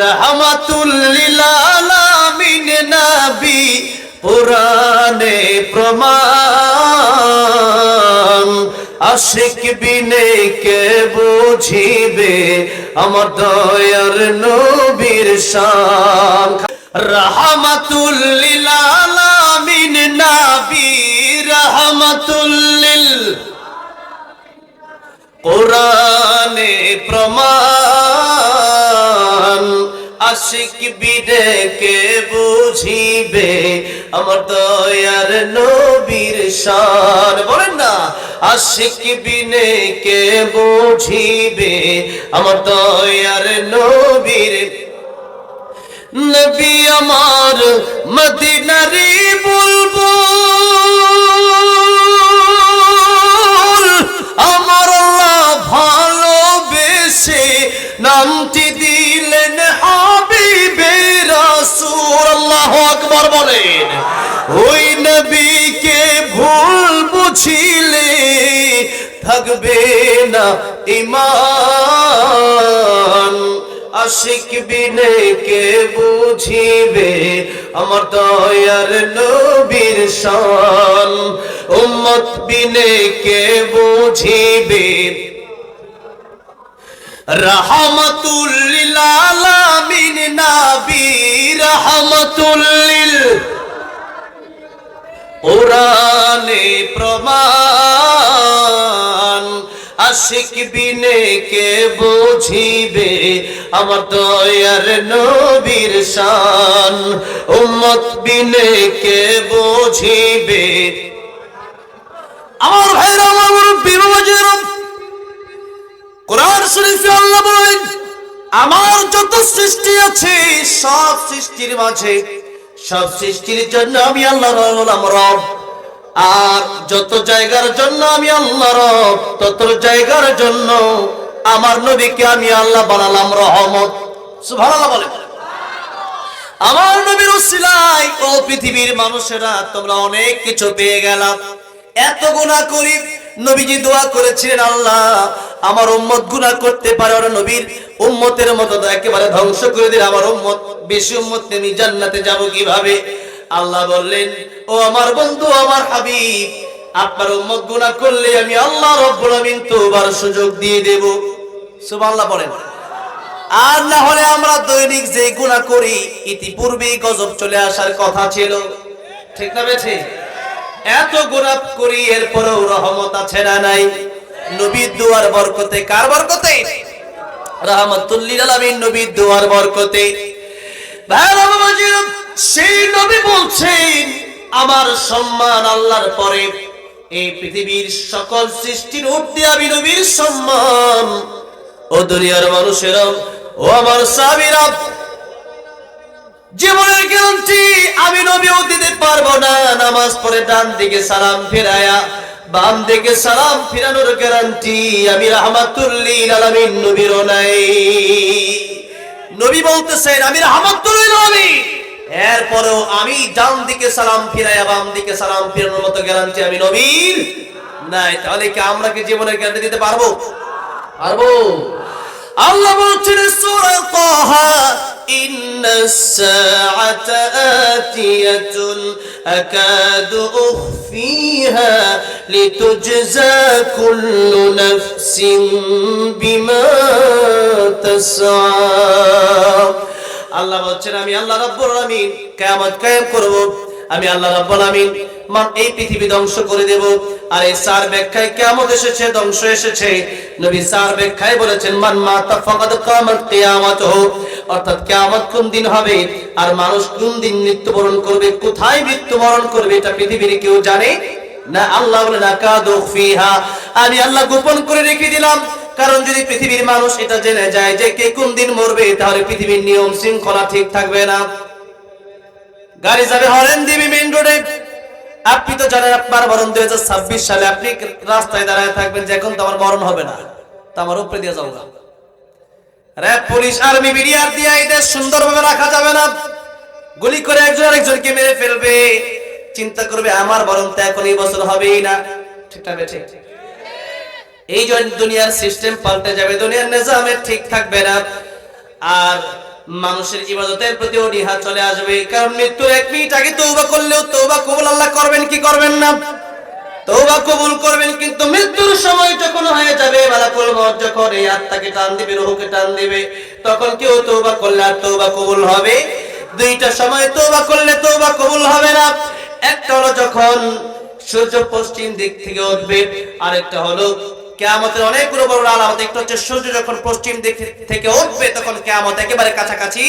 রহমাতুল্লিল আলামিন নবী পুরানে প্রমাণ। আশিক বিনে কে বুঝিবে আমার দয়ার নবীর শান। রহমাতুল্লিল আলামিন নবী, রহমাতুল্লিল। কোরআনে প্রমাণ আশিক বিদেকে বুঝিবে? আমার দয়ার নবীর শান। বলেন না, আশিক বিনে কে বুঝিবে? আমার দয়ার নবীর নবী আমার মদিনারি বলব আমার ভালোবেসে নামটি হাবিবে রাসূল আল্লাহু আকবার বলেন, ওই নবীকে ভুল বুঝিলে থাকবে না ঈমান। আশিক বিনে কে বুঝিবে আমার দয়ার নবীর শান। উম্মত বিনে কে বুঝিবে রহমতুল লিল আলামিন নবী রহমতুল লিল কোরআনে প্রমাণ, আশিক বিনে কে বুঝিবে? আমার দয়ার নবীর শান, উম্মত বিনে কে বুঝিবে? আমার ভাইরা, আমার বাবাজিরা কোরআন শরীফে আল্লাহ বলেন, আমার যত সৃষ্টি আছে, সব সৃষ্টির মাঝে, সব সৃষ্টির জন্য আমি আল্লাহ হলাম রব। আর যত জায়গার জন্য আমি আল্লাহ রব, তত জায়গার জন্য আমার নবীকে আমি আল্লাহ বানালাম রহমত। সুবহানাল্লাহ বলে আমার নবীর উসিলায় ও পৃথিবীর মানুষেরা, তোমরা অনেক কিছু পেয়ে গেলাম। এত গুনাহ করি, নবীজি দোয়া করেছিলেন আল্লাহ আমার উম্মত গুনাহ করতে পারে ওরা নবীর উম্মতের মতো একেবারে ধ্বংস করে দিলে আমার উম্মত, বেশি উম্মত আমি জান্নাতে যাব কীভাবে? আল্লাহ বললেন, ও আমার বন্ধু, আমার হাবিব, আপনার উম্মত গুনাহ করলে আমি আল্লাহ রব্বুল আমিন তোবার সুযোগ দিয়ে দেব। সুবহানাল্লাহ বলেন। আর না হলে আমরা দৈনিক যে গুণা করি ইতিপূর্বে গজব চলে আসার কথা ছিল। ঠিক না বেঠে? এত গুণা করি, এরপরেও রহমত আছে না নাই? নবীর দুয়ার বরকতে, কার বরকতে? রহমতুল্লিল আলামিন নবীর দুয়ার বরকতে। সেই নবী বলছেন, আমার সম্মান আল্লাহর পরে। এই পৃথিবীর সকল সৃষ্টির ঊর্ধ্বে আমি নবীর সম্মান। ও দুনিয়ার মানুষেরা, ও আমার সাবিরা জীবনের গ্যারান্টি আমি নবীও দিতে পারব না। নামাজ পড়ে ডান দিকে সালাম ফেরায়া বাম দিকে সালাম ফিরানোর গ্যারান্টি আমি রাহমাতুল্লিল আলামিন নবীরও নাই নবী বলতেছেন, আমি রাহমাতুল্লিল আলামিন। এরপরেও আমি ডান দিকে সালাম ফিরায়া বাম দিকে সালাম ফিরানোর মতো গ্যারান্টি আমি নবীর নাই। তাহলে কি আমরা কি জীবনের গ্যারান্টি দিতে পারব? পারব। আল্লাহ বলছেন, সূরা তাহা ইন্নাস সাআতা আতিয়াতুন আকাদু উখফিহা লিতুজজা কুল্লু নাফসিন বিমা তাসআ আল্লাহ বলছেন, আমি আল্লাহ রাব্বুল আলামিন, কিয়ামত কায়েম করব। আমি আল্লাহ রাব্বুল আলামিন মান এই পৃথিবী ধ্বংস করে দেব। আর এই সার ব্যাখ্যায় কিয়ামত এসেছে? ধ্বংস এসেছে। নবী সার ব্যাখ্যায় বলেছেন, মান মাতা ফাকাদ কিয়ামত কিয়ামত অর্থাৎ কিয়ামত কোন দিন হবে? আর মানুষ কোন দিন মৃত্যুবরণ করবে? কোথায় মৃত্যুবরণ করবে? এটা পৃথিবীর কেউ জানে? না আল্লাহ বলে, না কাদু ফিহা। আমি আল্লাহ গোপন করে রেখে দিলাম। কারণ যদি পৃথিবীর মানুষ এটা জেনে যায় যে কে কোন দিন মরবে, তাহলে পৃথিবীর নিয়ম শৃঙ্খলা ঠিক থাকবে না। গাড়ি যাবে হরেন দিবি মেইন রোডে। আপনি তো জানেন আপনার মরণ হাজার ছাব্বিশ সালে আপনি রাস্তায় দাঁড়ায় থাকবেন যে এখন তো আমার মরণ হবে না। তা আমার উপরে দিয়ে না। র্যাব, পুলিশ, আর্মি, বিডিআর দিয়ে এই দেশ সুন্দরভাবে রাখা যাবে না। গুলি করে একজন আরেকজনকে মেরে ফেলবে। চিন্তা করবে আমার বরং তো এখন এই বছর হবেই না। ঠিক ঠিক এই যে দুনিয়ার সিস্টেম পাল্টে যাবে, দুনিয়ার নিজামে ঠিক থাকবে না। আর মানুষের ইবাদতের প্রতি অনীহা চলে আসবে। কারণ মৃত্যুর এক মিনিট আগে তৌবা করলেও তৌবা কবুল আল্লাহ করবেন কি করবেন না? তৌবা কবুল করবেন কিন্তু মৃত্যুর সময় যখন হয়ে যাবে, মালাকুল মউত যখন এই আত্মাকে টান দিবে, রুহকে টান দিবে, তখন কেউ তৌবা করলে আর তৌবা কবুল হবে? দুইটা সময় তৌবা করলে তৌবা কবুল হবে না। একটা হলো যখন সূর্য পশ্চিম দিক থেকে উঠবে, আরেকটা হলো কেয়ামতের অনেকগুলো বড় আলামত, একটা হচ্ছে সূর্য যখন পশ্চিম দিক থেকে উঠবে, তখন কেয়ামত একেবারে কাছাকাছি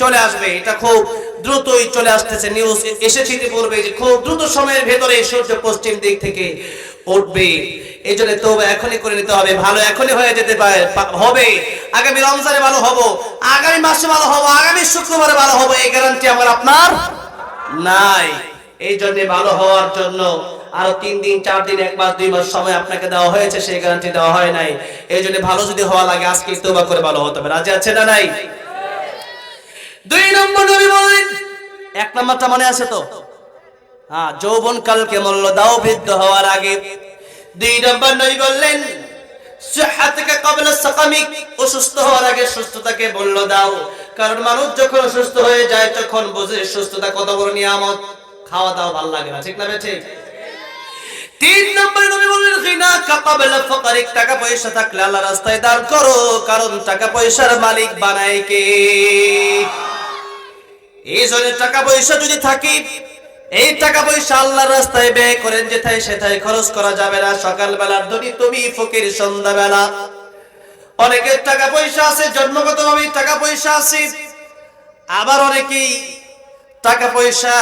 চলে আসবে। এটা খুব দ্রুতই চলে আসতেছে। নিউজ এসেছে ইতিপূর্বে যে খুব দ্রুত সময়ের ভেতরে সূর্য পশ্চিম দিক থেকে উঠবে। এই জন্য তো এখনই করে নিতে হবে। ভালো এখনই হয়ে যেতে পারে হবে। আগামী রমজানে ভালো হব, আগামী মাসে ভালো হব, আগামী শুক্রবারে ভালো হব, এই গ্যারান্টি আমার আপনার নাই। এই জন্য ভালো হওয়ার জন্য আরও তিন দিন, চার দিন, এক মাস, দুই মাস সময় আপনাকে দেওয়া হয়েছে, সেই গ্যারান্টি দেওয়া হয় নাই। এই জন্য ভালো যদি হওয়া লাগে, আজকে তোবা করে ভালো হতে হবে। রাজি আছে না নাই? দুই নম্বর নবী বললেন এক নম্বরটা মনে আছে তো? হ্যাঁ যৌবন কালকে মূল্য দাও, বৃদ্ধ হওয়ার আগে। দুই নম্বর নবী বললেন অসুস্থ হওয়ার আগে সুস্থতাকে মূল্য দাও। কারণ মানুষ যখন অসুস্থ হয়ে যায়, তখন বোঝে সুস্থতা কত বড় নিয়ামত। খাওয়া দাওয়া ভালো লাগে না, ঠিক না ঠিক তিন নম্বরে নবী বললেন গিনা কাকাবেলা ফকারিক, টাকা পয়সা থাকলে আল্লাহ রাস্তায় দান করো, কারণ টাকা পয়সার মালিক বানায় কে? এই জন্য টাকা পয়সা যদি থাকে, এই টাকা পয়সা আল্লাহর রাস্তায় ব্যয় করেন, যেথায় সেথায় খরচ করা যাবে না। সকাল বেলার ধনী তুমি, ফকির সন্ধ্যা বেলা অনেকের টাকা পয়সা আছে জন্মগত ভাবে টাকা পয়সা আছে। আবার অনেকেই টাকা পয়সা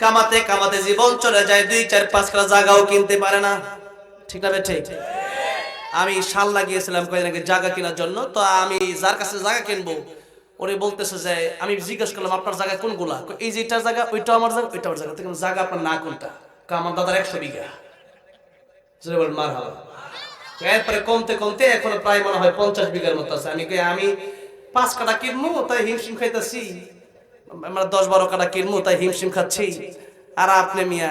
কামাতে কামাতে জীবন চলে যায়, দুই চার পাঁচ কালা জায়গাও কিনতে পারে না। ঠিক না ঠিক? আমি শাল লাগিয়েছিলাম কয়েকদিন আগে জায়গা কেনার জন্য, তো আমি যার কাছে জায়গা কিনবো, ওরে বলতেছে যে, আমি জিজ্ঞেস করলাম, আপনার জায়গা কোনগুলা? এই যে জায়গা ওইটা আমার জায়গা ওইটা আমার জায়গা কিন্তু জায়গা আপনার না কোনটা? আমার দাদার একশো বিঘা। মার হাওয়া এরপরে কমতে কমতে এখন প্রায় মনে হয় পঞ্চাশ বিঘার মতো আছে। আমি আমি পাঁচ কাটা কিনবো, তাই হিমশিম খাইতেছি। আমরা দশ বারো কাটা কিনবো তাই হিমশিম খাচ্ছি। আর আপনি মিয়া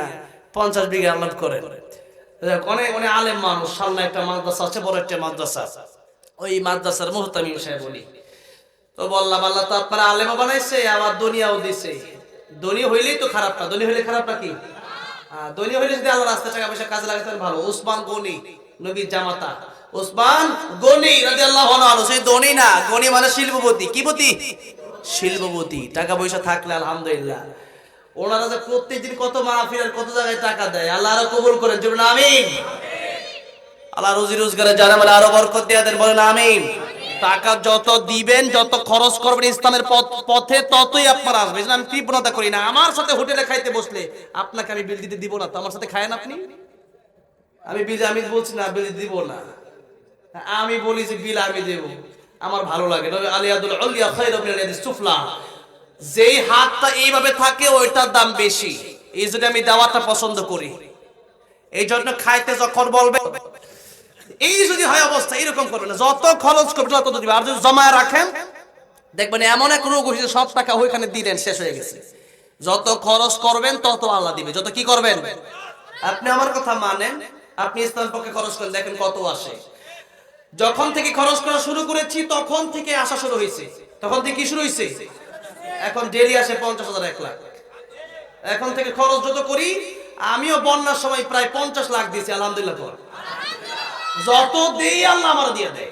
পঞ্চাশ বিঘা আলাদ করেন। অনেক অনেক আলেম মানুষ সামনে একটা মাদ্রাসা আছে বড় একটা মাদ্রাসা। ওই মাদ্রাসার মুহতামিম সাহেব বলি তো বললাম আল্লাহ তো আপনারা আলেমও বানাইছে আবার দুনিয়াও দিছে। ধনী হইলেই তো খারাপ না ধনী হইলে খারাপ নাকি হ্যাঁ, ধনী হইলে যদি আল্লাহ রাস্তা টাকা পয়সা কাজে লাগাতে ভালো। উসমান গনি নবীর জামাতা। উসমান গনি রাদিয়াল্লাহু আনহু সেই ধনী না গনি মানে শিল্পপতি। কি পতি? শিল্পপতি, টাকা পয়সা থাকলে আলহামদুলিল্লাহ। ওনারা যে প্রত্যেকদিন কত মাহফিল আর কত জায়গায় টাকা দেয়, আল্লাহ আরও কবুল করেন যেমন আমিন। আল্লাহ রুজি রোজগারে যারা মানে আরও বরকত দিয়ে দেন, বলেন, আমিন। টাকা যত দিবেন, যত খরচ করবেন ইসলামের পথে ততই আপনার আসবে। আমি কৃপণতা করি না। আমার সাথে হোটেলে খাইতে বসলে আপনাকে আমি বিল দিতে দিব না। তো আমার সাথে খায়েন আপনি? আমি বিল আমি বলছি না, বিল দিব না। আমি বলি যে বিল আমি দেব। আমার ভালো লাগে। আলিয়াদুল যেই হাতটা এইভাবে থাকে, ওইটার দাম বেশি। এই জন্য আমি দেওয়াটা পছন্দ করি। এই জন্য খাইতে যখন বলবে, এই যদি হয় অবস্থা, এরকম করবে না। যত খরচ করবে, তত দিবে। আর যদি জমায় রাখেন, দেখবেন এমন এক রোগ হয়েছে সব টাকা ওইখানে দিলেন শেষ হয়ে গেছে। যত খরচ করবেন, তত আল্লাহ দিবে। যত কি করবেন? আপনি আমার কথা মানেন, আপনি ইসলাম পক্ষে খরচ করেন, দেখেন কত আসে। যখন থেকে খরচ করা শুরু করেছি, তখন থেকে আসা শুরু হয়েছে। তখন থেকে কি শুরু হয়েছে? এখন ডেলি আসে পঞ্চাশ হাজার, এক লাখ। এখন থেকে খরচ যত করি, আমিও বন্যার সময় প্রায় পঞ্চাশ লাখ দিয়েছি, আলহামদুলিল্লাহ পর যত দেই আল্লাহ আমার দিয়ে দেয়।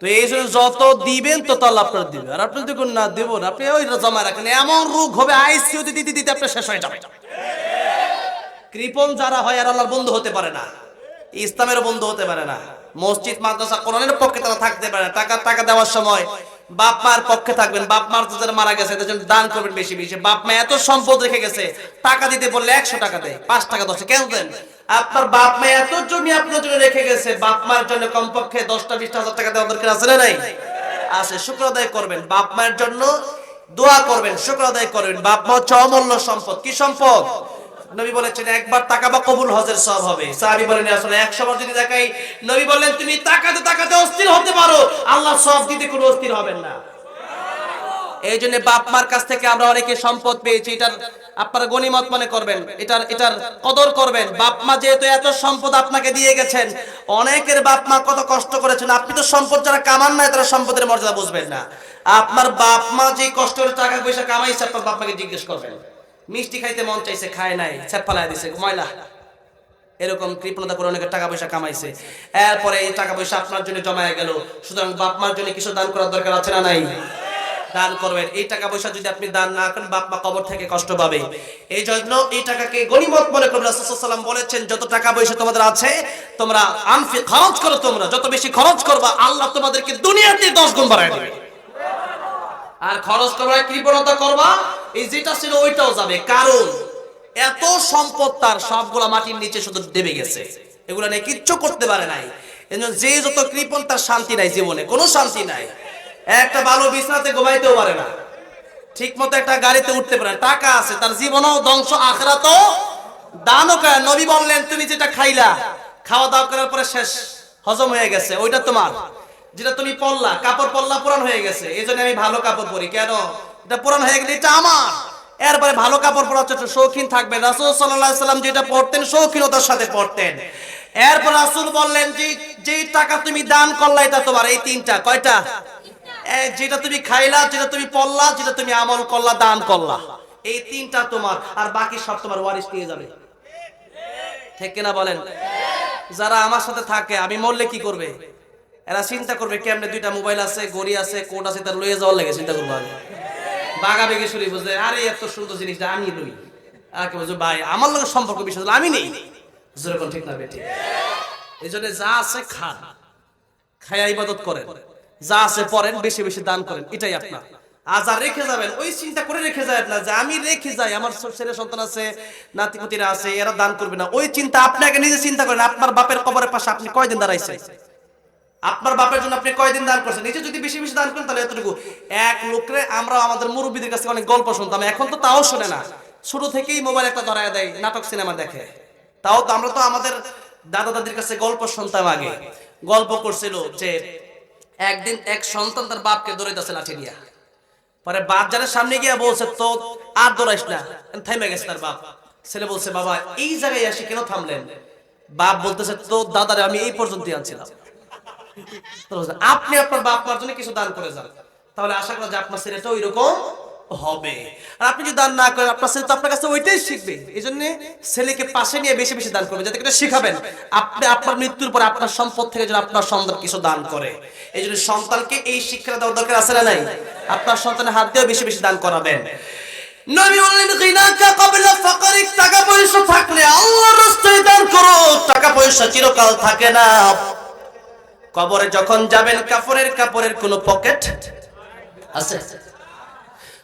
তো এই জন্য যত দিবেন, তত আল্লাহ আপনার দিবে। আর আপনি দেখুন না দেব না, আপনি ওই জমা রাখেন। এমন রোগ হবে আইসিউ দিতে দিতে দিতে আপনার শেষ হয়ে যাবে। কৃপণ যারা হয় আর আল্লাহর বন্ধু হতে পারে না ইসলামের বন্ধু হতে পারে না। মসজিদ, মাদ্রাসা, কোরআনের পক্ষে তারা থাকতে পারে টাকা টাকা দেওয়ার সময় বাপ মার পক্ষে থাকবেন। বাপ মার তো যারা মারা গেছে জন্য দান করবেন বেশি বেশি। বাপ মা এত সম্পদ রেখে গেছে, টাকা দিতে বললে একশো টাকা দেয়, পাঁচ টাকা, দশ কেন দেন? আপনার বাপ মা এত জমি আপনার জন্য রেখে গেছে, বাপ মার জন্য কমপক্ষে দশটা, বিশটা, হাজার টাকা দেওয়া দরকার আছে না নাই? আছে, শুক্র আদায় করবেন। বাপ মায়ের জন্য দোয়া করবেন, শুক্র আদায় করবেন। বাপ মা হচ্ছে অমূল্য সম্পদ। কি সম্পদ? নবী বলেছেন, একবার টাকা বা কবুল হজের সব হবে। সাহাবী বলেন, আসলে একশো বার যদি দেখাই নবী বললেন, তুমি তাকাতে তাকাতে অস্থির হতে পারো। আল্লাহ সব দিতে কোনো অস্থির হবেন না। এই জন্য বাপ মার কাছ থেকে আমরা অনেকে সম্পদ পেয়েছি, এটার আপনারা গণিমত মনে করবেন, এটার এটার কদর করবেন। বাপ মা যেহেতু এত সম্পদ আপনাকে দিয়ে গেছেন, অনেকের বাপ মা কত কষ্ট করেছেন, আপনি তো সম্পদ যারা কামান না তারা সম্পদের মর্যাদা বুঝবেন না। আপনার বাপ মা যে কষ্ট করে টাকা পয়সা কামাইছে, আপনার বাপ মাকে জিজ্ঞেস করবেন। মিষ্টি খাইতে মন চাইছে, খায় নাই ছাপালায় দিছে ময়লা এরকম কৃপণতা করে অনেকে টাকা পয়সা কামাইছে। এরপরে এই টাকা পয়সা আপনার জন্য জমায় গেল, সুতরাং বাপ মার জন্য কিছু দান করার দরকার আছে না নাই? দান করবেন। এই টাকা পয়সা যদি আপনি দান না করেন, বাপ মা কবর থেকে কষ্ট পাবে। এই জন্য এই টাকাকে গনিমত মনে করবেন রাসূলুল্লাহ বলেছেন, যত টাকা পয়সা তোমাদের আছে, তোমরা আনফি, খরচ করো তোমরা। যত বেশি খরচ করবা, আল্লাহ তোমাদেরকে দুনিয়াতে দশ গুণ বাড়ায় দেবে। আর খরচ করবা কৃপণতা করবা এই যেটা ছিল ওইটাও যাবে। কারণ এত সম্পদ তার সবগুলা মাটির নিচে শুধু দেবে গেছে। এগুলা নিয়ে কিচ্ছু করতে পারে নাই। যে যত কৃপণ, তার শান্তি নাই জীবনে। কোনো শান্তি নাই। একটা ভালো বিছনাতে ঘুমাইতেও পারে না। ঠিক মতো একটা গাড়িতে উঠতে পারে টাকা আছে, তার জীবনও ধ্বংস আখরা তো দানও করে। নবী বললেন, তুমি যেটা খাইলা খাওয়া দাওয়া করার পরে শেষ, হজম হয়ে গেছে। ওইটা তোমার। যেটা তুমি পড়লা কাপড় পরলা পুরান হয়ে গেছে। এই আমি ভালো কাপড় পরি। কেন? এটা পুরান হয়ে গেলে, এটা আমার। এরপরে ভালো কাপড় পরা হচ্ছে শৌখিন থাকবে। রাসূল সাল্লাম যেটা পড়তেন শৌখিনতার সাথে পড়তেন এরপর রাসূল বললেন, যে, যেই টাকা তুমি দান করলা, এটা তোমার। এই তিনটা, কয়টা? যেটা তুমি খাইলা, যেটা তুমি পড়লা যেটা তুমি আমল করলা, দান করলা। এই তিনটা তোমার, আর বাকি সব তোমার ওয়ারিশ নিয়ে যাবে। ঠিক কিনা বলেন? যারা আমার সাথে থাকে, আমি মরলে কি করবে? এরা চিন্তা করবে, কেমনে দুইটা মোবাইল আছে গড়ি আছে, কোড আছে, তার লয়ে যাওয়ার লাগে, চিন্তা করব আমি। বাগা বেগে শুনি বুঝলে আরে, এত সুন্দর জিনিসটা আমি লই। আর বলছো, ভাই, আমার লোকের সম্পর্ক বিশ্বাস আমি নেই। যেরকম ঠিক না বেটি এই জন্য যা আছে খান। খায়া ইবাদত করেন। যা আছে পড়েন বেশি বেশি দান করেন, এটাই আপনার। যা রেখে যাবেন, ওই চিন্তা করে রেখে যায় না যে আমি রেখে যাই, আমার ছেলে সন্তান আছে, নাতিপুতিরা আছে, এরা দান করবে না। ওই চিন্তা আপনাকে নিজে চিন্তা করেন, আপনার বাপের কবরের পাশে আপনি কয়দিন দাঁড়াইছেন? আপনার বাপের জন্য আপনি কয়দিন দান করছেন? নিজে যদি বেশি বেশি দান করেন তাহলে এতটুকু। এক লোকরে আমরা আমাদের মুরব্বীদের কাছে অনেক গল্প শুনতাম, এখন তো তাও শুনে না। ছোট থেকেই মোবাইল একটা ধরায় দেয়, নাটক সিনেমা দেখে। তাও তো আমরা তো আমাদের দাদা দাদির কাছে গল্প শুনতাম আগে। গল্প করছিল যে, একদিন এক সন্তান তার বাপকে দৌড়াইতেছে লাঠি দিয়া। পরে বাপ যারা সামনে গিয়া বলছে, তো আর দৌড়াইস না। থেমে গেছে তার বাপ। ছেলে বলছে, বাবা, এই জায়গায় আসি কেন থামলেন? বাপ বলতেছে, তো দাদারে আমি এই পর্যন্তই আনছিলাম। আপনি আপনার বাপ মার জন্য কিছু দান করে যান। তাহলে আশা করা যে আপনার ছেলেটা ওই রকম হবে। আর আপনি যদি দান না করেন, আপনার ছেলে তো আপনার কাছে ওইটাই শিখবে। এই জন্য ছেলেকে পাশে নিয়ে বেশি বেশি দান করবেন, যাতে করে শিখাবেন আপনি আপনার মৃত্যুর পরে আপনার সম্পদ থেকে যেন আপনার সন্তান কিছু দান করে। এই জন্য সন্তানকে এই শিক্ষা দেওয়ার দরকার আছে না নাই? আপনার সন্তানের হাত দিয়েও বেশি বেশি দান করাবেন। নবী বললেন, গিনাকা কবিলা ফাকারিক টাকা পয়সা থাকলে আল্লাহর রাস্তায় দান করো। টাকা পয়সা চিরকাল থাকে না। কবরে যখন যাবেন কাপড়ের কাপড়ের কোনো পকেট আছে?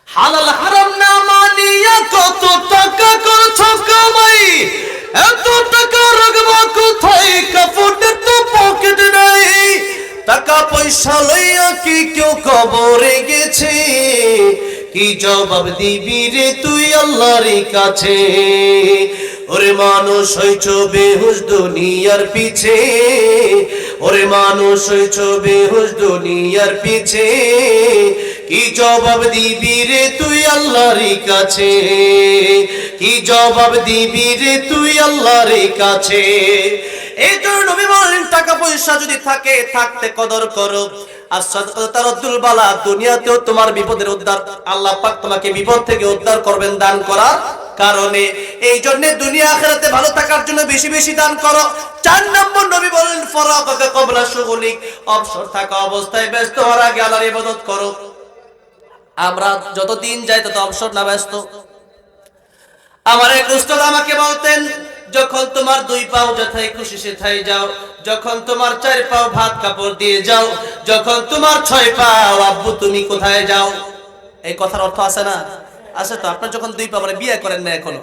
হালাল হারাম না মানিয়া কত টাকা করছ কামাই? এত টাকা রাখবা কোথায়? কাপড়ের তো পকেট নাই। টাকা পয়সা লইয়া কি কেউ কবরে গেছে? কি জবাব দিবি রে তুই আল্লাহর কাছে? ওরে মানুষ হইছ বেহুশ দুনিয়ার পিছে। ওরে মানুষ হইছ বেহুশ দুনিয়ার পিছে। কি জবাব দিবি রে তুই আল্লাহর কাছে? কি জবাব দিবি রে তুই আল্লাহর কাছে? এই জন্য নবী বলেন, টাকা পয়সা যদি থাকে, থাকতে কদর করো। আর সদকাতার আব্দুল বালা দুনিয়াতেও তোমার বিপদের উদ্ধার তোমাকে বিপদ থেকে উদ্ধার করবেন, দান করার কারণে। এই দুনিয়া ভালো থাকার জন্য বেশি বেশি দান করো। চার নম্বর নবী বলেন কবলা অবসর থাকা অবস্থায় ব্যস্ত করো। আমরা যত দিন যাই তত অবসর না ব্যস্ত। আমার এক আমাকে বলতেন যখন তোমার দুই পাও যথাই খুশি সেথাই যাও, যখন তোমার চার পাও ভাত কাপড় দিয়ে যাও, যখন তোমার ছয় পাও, আব্বু তুমি কোথায় যাও? এই কথার অর্থ আছে না? আছে তো, আপনার যখন দুই পা মানে বিয়ে করেন না এখনও।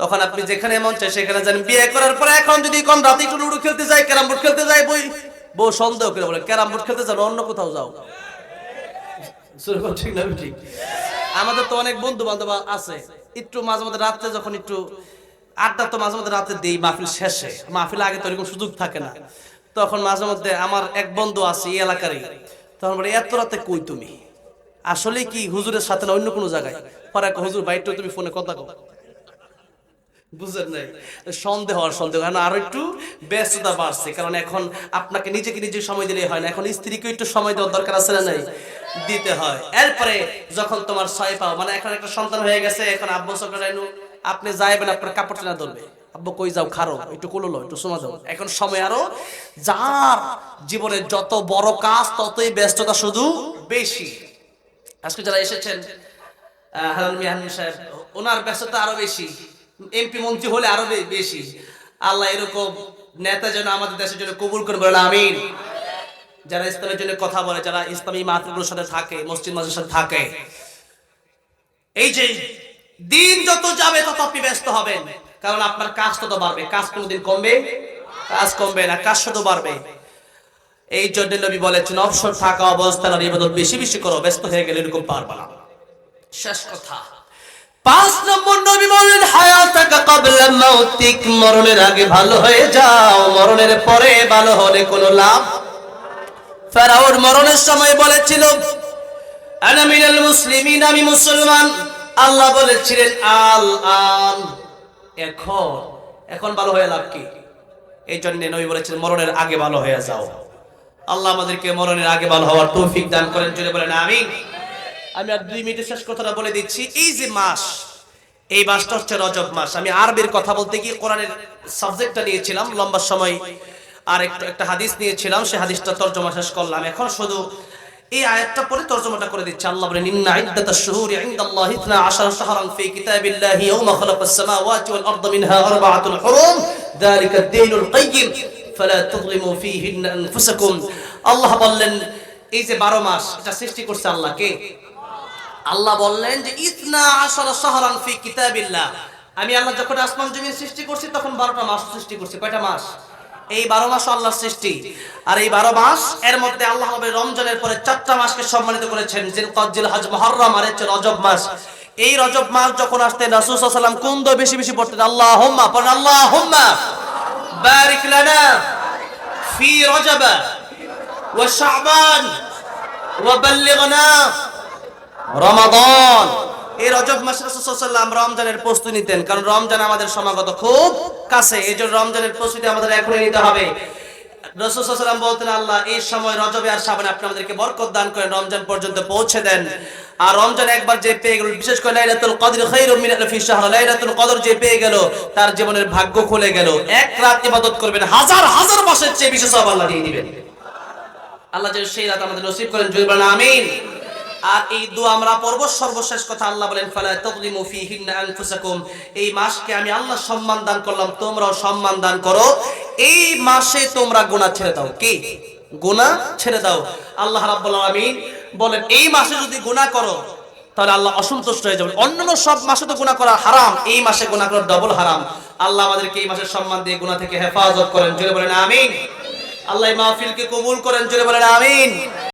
তখন আপনি যেখানে মন চায় সেখানে যান। বিয়ে করার পরে এখন যদি কোন রাতে একটু লুডো খেলতে যাই ক্যারাম বোর্ড খেলতে যাই বই বউ সন্দেহ করে বলে, ক্যারাম বোর্ড খেলতে যাও অন্য কোথাও যাও। ঠিক না ঠিক? আমাদের তো অনেক বন্ধু বান্ধব আছে। একটু মাঝে মধ্যে রাত্রে যখন একটু আড্ডা তো মাঝে মধ্যে রাতে দেই, মাহফিল শেষে। মাহফিল আগে তো এরকম সুযোগ থাকে না। তখন মাঝে মধ্যে আমার এক বন্ধু আছে এই এলাকারই। তখন বলে, এত রাতে কই তুমি? আসলে কি হুজুরের সাথে না অন্য কোনো জায়গায়? পরে হুজুর বাইরটা তুমি ফোনে কথা কও। বুঝেন নাই? সন্দেহ সন্দেহ। আরও একটু ব্যস্ততা বাড়ছে। কারণ এখন আপনাকে নিজেকে নিজে সময় দিলে হয় না। এখন স্ত্রীকে একটু সময় দেওয়ার দরকার আছে না নাই? দিতে হয়। এরপরে যখন তোমার ছয় পাও মানে এখন একটা সন্তান হয়ে গেছে, এখন আব্বু সকালাইনু আপনি যাইবেন, আপনার কাপড় টেনা ধরবে। আব্বু কই যাও, খারো, একটু কোলো লো একটু শোনা দাও। এখন সময় আরও। যার জীবনের যত বড় কাজ, ততই ব্যস্ততা শুধু বেশি। আজকে যারা এসেছেন হারান মিয়ান সাহেব, ওনার ব্যস্ততা আরও বেশি। এমপি, মন্ত্রী হলে আরও বেশি। আল্লাহ এরকম নেতা যেন আমাদের দেশের জন্য কবুল করে বলেন আমিন। যারা ইসলামের জন্য কথা বলে, যারা ইসলামী মাতৃগুলোর সাথে থাকে, মসজিদ মাসের সাথে থাকে। এই যে দিন যত যাবে তত আপনি ব্যস্ত হবেন। কারণ আপনার কাজ তত বাড়বে। কাজ কোনোদিন কমবে? কাজ কমবে না, কাজ শুধু বাড়বে। এই জন্য নবী বলেছেন, অবসর থাকা অবস্থায় আর ইবাদত বেশি বেশি করো, ব্যস্ত হয়ে গেলে এরকম পারবা না। শেষ কথা। পাঁচ নম্বর নবী বললেন হায়াতাকা ক্বাবলা মাউতিক মরণের আগে ভালো হয়ে যাও, মরণের পরে ভালো হলে কোনো লাভ? ফেরাউন মরণের সময় বলেছিল, আনা মিনাল মুসলিমিন, আমি মুসলমান। আল্লাহ বলেছিলেন, আল আন। এখন এখন ভালো হয়ে লাভ কি? এই জন্য নবী বলেছেন মরণের আগে ভালো হয়ে যাও। আল্লাহ আমাদেরকে মরণের আগে ভালো হওয়ার তৌফিক দান করেন জুড়ে বলেন আমি আমি আর দুই মিনিটের শেষ কথাটা বলে দিচ্ছি, এই যে মাস, এই মাসটা হচ্ছে রজব মাস। আমি আরবির কথা বলতে গিয়ে কোরআনের সাবজেক্টটা নিয়েছিলাম লম্বা সময়, আর একটু একটা হাদিস নিয়েছিলাম সেই হাদিসটা তর্জমা শেষ করলাম। এখন শুধু এই আয়াতটা পরে তর্জমাটা করে দিচ্ছে। আল্লাহ বলেন, ইন্না ইদ্দাতাশ শুহুরি ইনদাল্লাহি 12 শাহরান ফি কিতাবিল্লাহি ইয়াওমা খালাকাস সামাওয়াতি ওয়াল আরদা মিনহা আরবা'াতুন হুরুম। যালিকা ad-দীনুল কাইয়্যিম ফালা তুযলিমু ফীহিন্না আনফুসাকুম। আল্লাহ বললেন, এই যে 12 মাস, এটা সৃষ্টি করছে আল্লাহ কে? আল্লাহ বললেন যে, ইতনা আসরা শাহরান ফি কিতাবিল্লাহ। আমি আল্লাহ যখন আসমান জমিন সৃষ্টি করছি, তখন বারোটা মাস সৃষ্টি করছি। কয়টা মাস? এই বারো মাস আল্লাহর সৃষ্টি আর এই বারো মাস এর মধ্যে আল্লাহ রমজানের পরে চারটা মাসকে সম্মানিত করেছেন, জিলকদ, জিলহজ, মুহররম আর হচ্ছে রজব মাস। এই রজব মাস যখন আসতেন রাসূল সাল্লাল্লাহু আলাইহি ওয়াসাল্লাম কোন দোয়া বেশি বেশি পড়তেন, আল্লাহুম্মা পড়েন, আল্লাহুম্মা বারিক লানা ফি রজব ওয়া শাবান ওয়া বাল্লিগনা রমাদান এই রজব মাসে রাসূলুল্লাহ রমজানের প্রস্তুতি নিতেন। কারণ রমজান আমাদের সমাগত খুব কাছে। এই জন্য রমজানের প্রস্তুতি আমাদের এখনই নিতে হবে। একবার গেল, বিশেষ করে কদর যে তার জীবনের ভাগ্য খুলে গেল। এক রাত ইবাদত করবেন, হাজার হাজার মাসের চেয়ে বিশেষ আল্লাহ দিয়ে দিবেন। আল্লাহ সেই রাত আমাদের নসিব করেন। জয় বলেন, আমিন। আর এই দোয়া আমরা পড়ব সর্বশেষ কথা আল্লাহ বলেন, ফালা তাযলিমু ফীহিন্না আনফুসাকুম। এই মাসকে আমি আল্লাহ সম্মান দান করলাম, তোমরাও সম্মান দান করো। এই মাসে তোমরা গুনাহ ছেড়ে দাও। কি? গুনাহ ছেড়ে দাও। আল্লাহ রাব্বুল আলামিন বলেন, এই মাসে যদি গুনাহ করো, তাহলে আল্লাহ অসন্তুষ্ট হয়ে যাবেন। অন্যান্য সব মাসে তো গুনাহ করা হারাম। এই মাসে গুনাহ করা ডবল হারাম। আল্লাহ আমাদেরকে এই মাসের সম্মান দিয়ে গুনাহ থেকে হেফাজত করেন। জোরে বলেন, আমিন। আল্লাহ মাহফিলকে কবুল করেন। জোরে বলেন, আমিন।